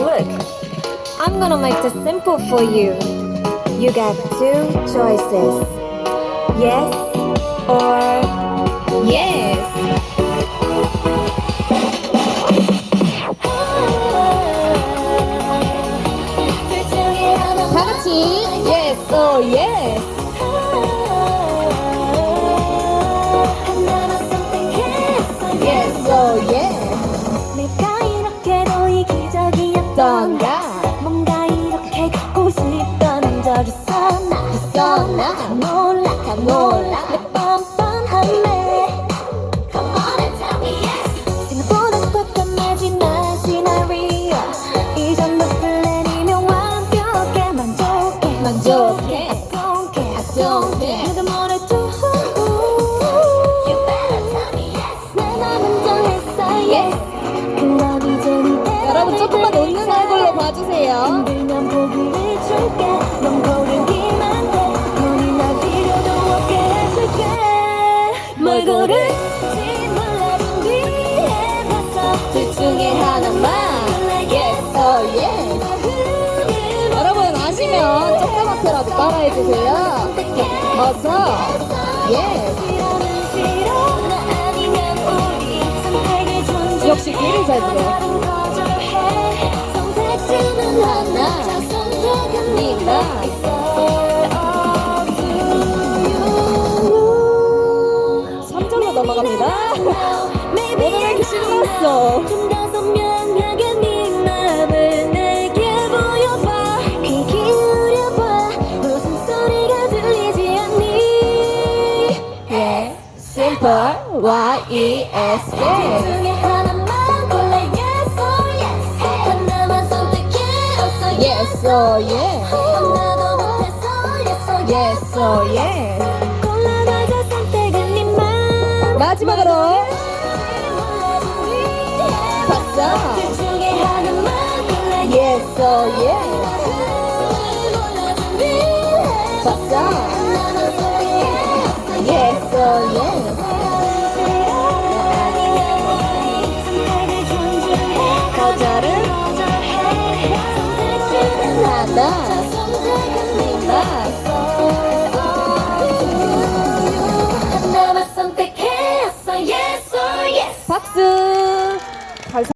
Look, I'm gonna make this simple for you. You got two choices. Yes or yes. Yes, oh yes. 던가? 뭔가 이렇게 갖고 싶던 적 있었나? 있었나? 다 몰라 다 몰라. 내 뻔뻔함에 Come on and tell me yes 생각보다 꽉감해지는 시나리오 이 정도 플랜이면 완벽해. 만족해. 만족해. I don't care I don't care. 게 해줄게 뭘 고를지 몰라 준비해 봤어 둘 중에 하나만 yes or yes. 여러분 아시면 조그맣게라도 따라해 주세요. 어서 yes. 아니면 우리 선택을 존중해 역시 귀를 잘 들어. 하나 네가 있어 Up to you 3절로 넘어갑니다. Maybe 오늘 왜 이렇게 신났어? 좀더 선명 yes or yes. 하나도 못해서 yes or yes yes or yes. 골라봐줘 선택은 네맘 마지막으로 박자. yes or yes. 박자. yes or yes. 하나. 하